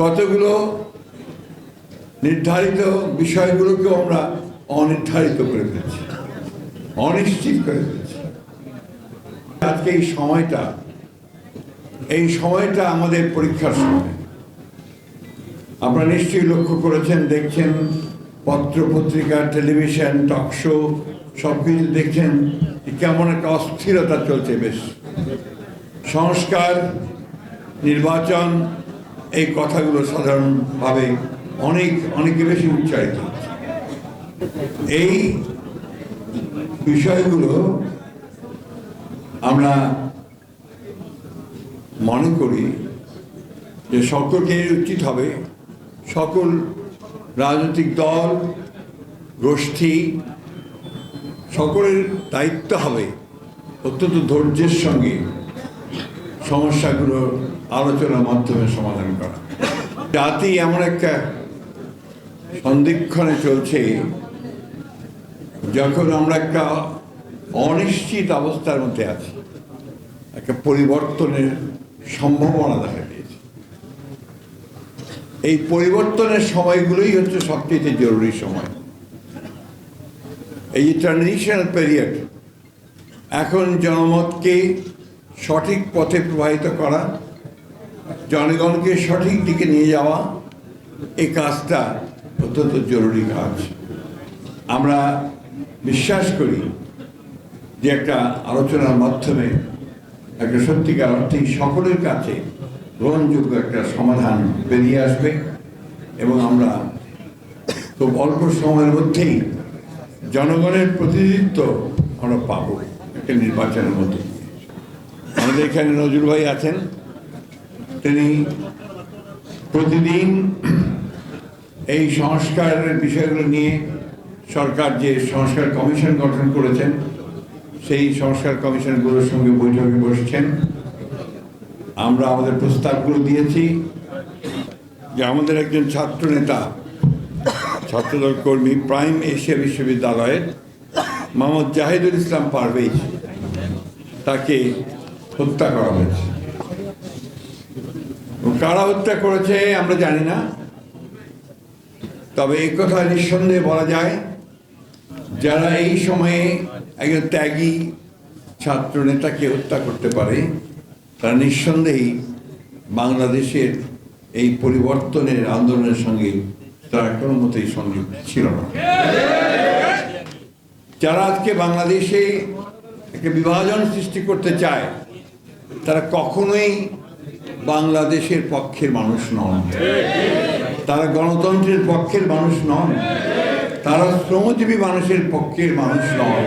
কতগুলো নির্ধারিত বিষয়গুলোকেও আমরা অনির্ধারিত করে ফেলছি, অনিশ্চিত করে ফেলছি। আজকে এই সময়টা এই সময়টা আমাদের পরীক্ষার সময়। আপনারা নিশ্চয়ই লক্ষ্য করেছেন, দেখছেন পত্র পত্রিকা টেলিভিশন, টক শো, সব কিছু দেখছেন কেমন একটা অস্থিরতা চলছে বেশ। সংস্কার, নির্বাচন এই কথাগুলো সাধারণভাবে অনেক, অনেকে বেশি উচ্চারিত এই বিষয়গুলো আমরা মনে করি যে সকলকে উচিত হবে, সকল রাজনৈতিক দল, গোষ্ঠী, সকলের দায়িত্ব হবে অত্যন্ত ধৈর্যের সঙ্গে সমস্যাগুলোর আলোচনার মাধ্যমে সমাধান করা। জাতি এমন একটা সন্দিক্ষণে চলছে, যখন আমরা একটা অনিশ্চিত অবস্থার মধ্যে আছি, একটা পরিবর্তনের সম্ভাবনা দেখা দিয়েছে। এই পরিবর্তনের সময়গুলোই হচ্ছে সবচেয়ে জরুরি সময়। এই যে ট্রানজিশনাল পিরিয়ড এখন জনমতকে সঠিক পথে প্রবাহিত করা জনগণকে সঠিক দিকে নিয়ে যাওয়া এই কাজটা অত্যন্ত জরুরি কাজ। আমরা বিশ্বাস করি যে একটা আলোচনার মাধ্যমে একটা সত্যিকার অর্থেই সকলের কাছে গ্রহণযোগ্য একটা সমাধান বেরিয়ে আসবে এবং আমরা খুব অল্প সময়ের মধ্যেই জনগণের প্রতিনিধিত্ব আমরা পাবো একটা নির্বাচনের মধ্যে। আমাদের এখানে নজরুল ভাই আছেন। তিনি প্রতিদিন এই সংস্কারের বিষয়গুলো নিয়ে সরকার যে সংস্কার কমিশন গঠন করেছেন, সেই সংস্কার কমিশনগুলোর সঙ্গে বৈঠকে বসছেন। আমরা আমাদের প্রস্তাবগুলো দিয়েছি যে আমাদের একজন ছাত্র নেতা, ছাত্রদল কর্মী, প্রাইম এশিয়া বিশ্ববিদ্যালয়ের মোহাম্মদ জাহিদুল ইসলাম পারভেজ, তাকে হত্যা করা হয়েছে। কারা হত্যা করেছে আমরা জানি না। তবে এই কথা নিঃসন্দেহে বলা যায়, যারা এই সময়ে একজন ত্যাগী ছাত্র নেতাকে হত্যা করতে পারে, তারা নিঃসন্দেহেই বাংলাদেশের এই পরিবর্তনের আন্দোলনের সঙ্গে তারা কোনো মতেই সংযুক্ত ছিল না। যারা আজকে বাংলাদেশে একটা বিভাজন সৃষ্টি করতে চায়, তারা কখনোই বাংলাদেশের পক্ষের মানুষ নন। তারা গণতন্ত্রের পক্ষের মানুষ নন। তারা শ্রমজীবী মানুষের পক্ষের মানুষ নন।